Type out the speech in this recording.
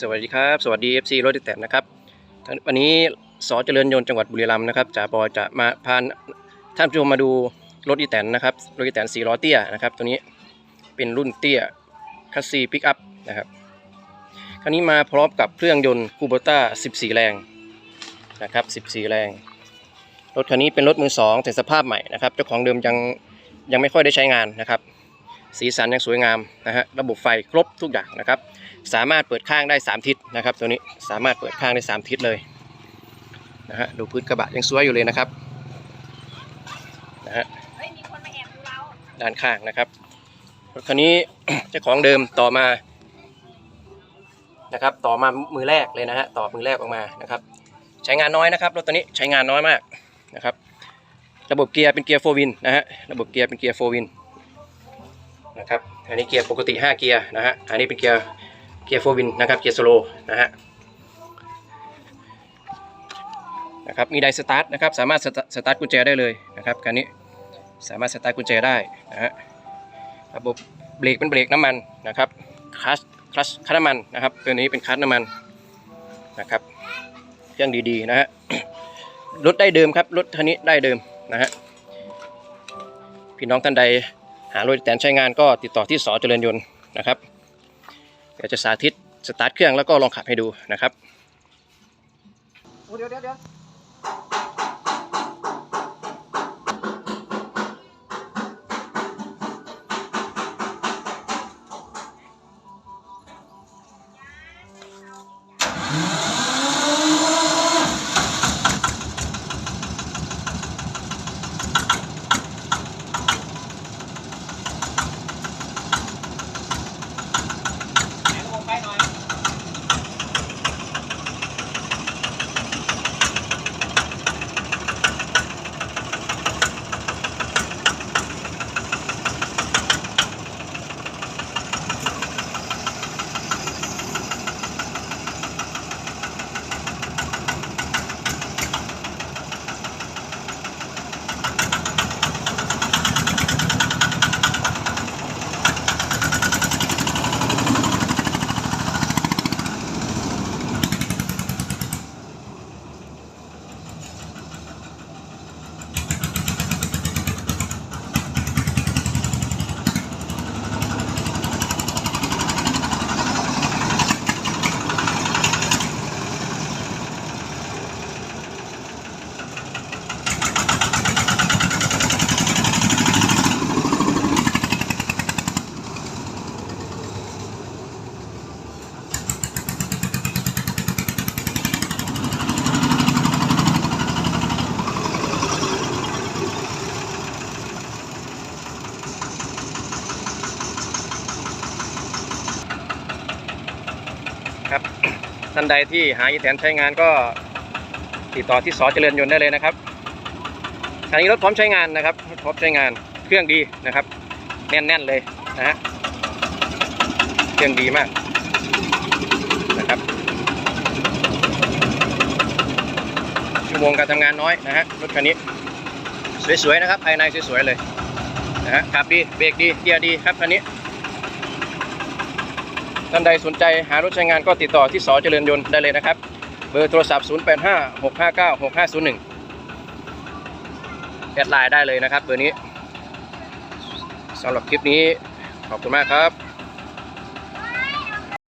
สวัสดีครับ สวัสดี FC รถติดแต่นะครับวันนี้สอเจริญยนต์จังหวัดบุรีรัมย์นะครับจ่าปอจะมาพาท่านผู้ชมมาดูรถอีแตนนะครับรถอีแตน4ล้อเตี้ยนะครับ ตัวนี้เป็นรุ่นเตี้ยคัสซีปิกอัพนะครับคันนี้มาพร้อมกับเครื่องยนต์คูโบต้า 14 แรงนะครับ 14 แรง รถคันนี้เป็นรถมือสองแต่สภาพใหม่นะครับเจ้าของเดิมยังยังไม่ค่อยได้ใช้งานนะครับ สีสันยังสวยงามนะฮะระบบไฟครบทุกอย่างนะครับ สามารถเปิดข้างได้ 3 ทิศนะครับ ตัวนี้สามารถเปิดข้างได้ 3 ทิศเลยนะฮะดูพื้นกระบะยังสวยอยู่เลยนะครับนะฮะด้านข้างนะครับรถคันนี้เจ้าของเดิมต่อมานะครับต่อมามือแรกเลยนะฮะต่อมือแรกออกมานะครับ ใช้งานน้อยนะครับรถตัวนี้ใช้งานน้อยมากนะครับ ระบบเกียร์เป็นเกียร์โฟวินนะฮะระบบเกียร์เป็นเกียร์โฟวิน นะครับ อันนี้เกียร์ปกติ 5 เกียร์นะฮะ อันนี้เป็นเกียร์เกียร์โฟวินนะครับ เกียร์สโลนะฮะ นะครับ มีไดสตาร์ทนะครับ สามารถสตาร์ทสตาร์ทกุญแจได้เลยนะครับคันนี้สามารถสตาร์ทกุญแจได้นะฮะ ระบบเบรกเป็นเบรกน้ำมันนะครับ คลัช คลัชคันน้ำมันนะครับ ตัวนี้เป็นคลัชน้ำมันนะครับ เครื่องดีๆนะฮะ รถได้เดิมครับ รถคันนี้ได้เดิมนะฮะ พี่น้องท่านใด หารถแตนใช้งานก็ติดต่อที่สอเจริญยนต์นะครับเดี๋ยวจะสาธิตสตาร์ทเครื่องแล้วก็ลองขับให้ดูนะครับเดี๋ยวเดี๋ยวเดี๋ยว ครับ ท่านใดที่หาอีแตนใช้งานก็ติดต่อที่สอเจริญยนต์ได้เลยนะครับคันนี้รถพร้อมใช้งานนะครับรถพร้อมใช้งานเครื่องดีนะครับ แน่นๆเลยนะฮะเครื่องดีมากนะครับชั่วโมงการทำงานน้อยนะฮะรถคันนี้สวยๆนะครับภายในสวยๆเลยนะฮะขับดีเบรกดีเกียร์ดีครับคันนี้ ท่านใดสนใจหารถใช้งานก็ติดต่อที่สอเจริญยนต์ได้เลยนะครับ เบอร์โทรศัพท์ 0 8 5 6 5 9 6 5 0 1แอดไลน์ได้เลยนะครับเบอร์นี้สำหรับคลิปนี้ขอบคุณมากครับ